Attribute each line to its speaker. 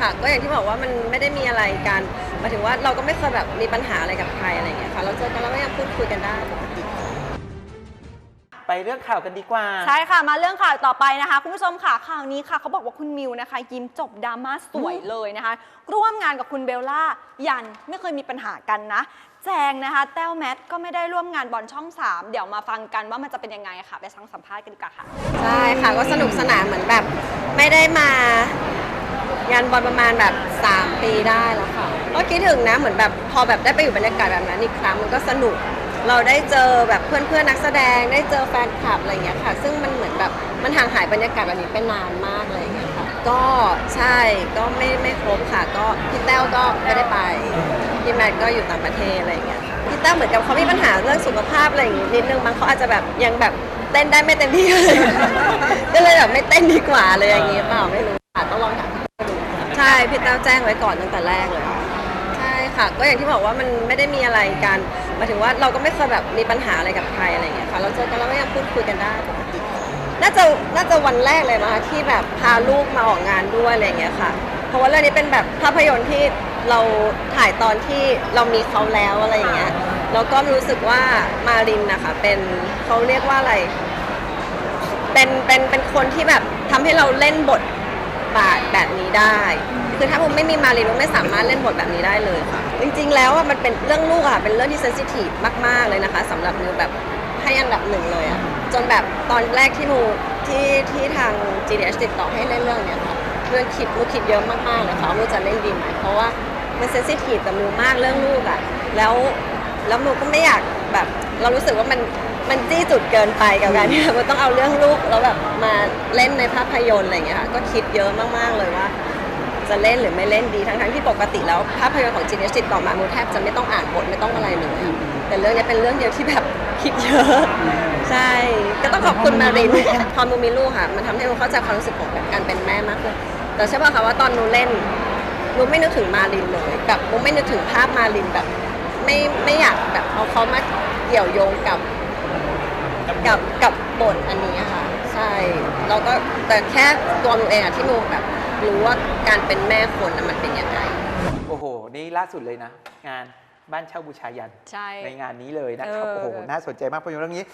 Speaker 1: ค่ะ ก็อย่างที่บอกว่ามันไม่ได้มีอะไรกันหมายถึงว่าเราก็ไม่เคยแบบมีปัญหาอะไรกับใครอะไรอย่างเงี้ยค่ะ เราเจอกันแล้วก็ยังพูดคุยกันได้ปกติ
Speaker 2: ไปเรื่องข่าวกันดีกว่า
Speaker 3: ใช่ค่ะมาเรื่องข่าวต่อไปนะคะ คุณผู้ชมค่ะข่าวนี้ค่ะเขาบอกว่าคุณมิวนะคะ ยิ้มจบดราม่าสวยเลยนะคะ ร่วมงานกับคุณเบลล่ายันไม่เคยมีปัญหากันนะ แจงนะคะ แต้วแมทก็ไม่ได้ร่วมงานบอลช่อง 3 เดี๋ยวมาฟังกันว่ามันจะเป็นยังไงค่ะ ไปฟังสัมภาษณ์กันดีกว่าค่ะ
Speaker 1: ใช่ค่ะก็สนุกสนานเหมือนแบบ ไม่ได้มา งานบอลประมาณแบบ 3 ปีได้แล้วค่ะ ก็คิดถึงนะเหมือนแบบพอแบบได้ไปอยู่บรรยากาศแบบนั้นอีกครั้งมันก็สนุก เราได้เจอแบบเพื่อนๆนักแสดงได้เจอแฟนคลับอะไรอย่างเงี้ยค่ะ ซึ่งมันเหมือนแบบมันห่างหายบรรยากาศแบบนี้ไปนานมากเลยอย่างเงี้ยค่ะ ก็ใช่ก็ไม่ไม่ครบค่ะ ก็พี่แต้วก็ไม่ได้ไปพี่แมทก็อยู่ต่างประเทศอะไรอย่างเงี้ยพี่แต้วเหมือนกับเขามีปัญหาเรื่องสุขภาพอะไรอย่างงี้นิดนึงบางเขาอาจจะแบบยังแบบเต้นได้ไม่เต็มที่เลย ก็เลยแบบไม่เต้นดีกว่าเลยอย่างเงี้ยเปล่าไม่รู้ค่ะต้องลองถาม ใช่พี่แต้วแจ้งไว้ก่อนตั้งแต่แรกเลย ใช่ค่ะ ก็อย่างที่บอกว่ามันไม่ได้มีอะไรกันหมายถึงว่าเราก็ไม่เคยแบบมีปัญหาอะไรกับใครอะไรอย่างเงี้ยค่ะ เราเจอกันแล้วก็ยังพูดคุยกันได้ปกติน่าจะน่าจะวันแรกเลยนะคะที่แบบพาลูกมาออกงานด้วยอะไรอย่างเงี้ยค่ะ เพราะว่าเรื่องนี้เป็นแบบภาพยนตร์ที่เราถ่ายตอนที่เรามีเขาแล้วอะไรอย่างเงี้ยแล้วก็รู้สึกว่ามารินนะคะเป็นเขาเรียกว่าอะไร เป็นเป็นเป็นคนที่แบบทำให้เราเล่นบท บาทแบบนี้ได้ คือถ้าผมไม่มีมารินผมไม่สามารถเล่นบทแบบนี้ได้เลยค่ะ จริงๆ แล้วอะมันเป็นเรื่องลูกอะเป็นเรื่องที่เซนซิทีฟมาก ๆ เลยนะคะสำหรับมิวแบบให้อันดับหนึ่งเลยอะจนแบบตอนแรกที่มูที่ที่ทาง GDH ติดต่อให้เล่นเรื่องเนี้ยค่ะเรื่องคิดมูคิดเยอะมากๆเลยค่ะว่ามูจะเล่นดีไหมเพราะว่ามันเซนซิทีฟกับมิวมากเรื่องลูกอะแล้วแล้วมิวก็ไม่อยากแบบ เรารู้สึกว่ามัน มันจี้จุดเกินไปกับการที่มันต้องเอาเรื่องลูกแล้วแบบมาเล่นในภาพยนตร์อะไรอย่างเงี้ยค่ะก็คิดเยอะมากๆเลยว่า จะเล่นหรือไม่เล่นดีทั้งๆที่ปกติแล้วภาพยนตร์ของจีเนสติดต่อมามูแทบจะไม่ต้องอ่านบทไม่ต้องอะไรเลยแต่เรื่องนี้เป็นเรื่องเดียวที่แบบคิดเยอะ ใช่ ก็ต้องขอบคุณมารินพอมูมีลูกค่ะ มันทำให้มูเข้าใจความรู้สึกของแบบการเป็นแม่มากขึ้นแต่ใช่ป่ะคะว่าตอนมูเล่นมูไม่นึกถึงมารินเลยแบบมูไม่นึกถึงภาพมารินแบบ ไม่ไม่อยากแบบเอาเขามาเกี่ยวโยงกับ กับกับบทอันนี้อะค่ะ ใช่แล้วก็แต่แค่ตัวมูเองอะที่มูแบบรู้ว่าการเป็นแม่คนน่ะมันเป็นยังไง
Speaker 2: โอ้โห นี่ล่าสุดเลยนะ งานบ้านเช่าบูชายัน
Speaker 3: ใช่
Speaker 2: ในงานนี้เลยนะครับ
Speaker 3: เออ
Speaker 2: โอ้โห น่าสนใจมากภาพยนตร์เรื่องนี้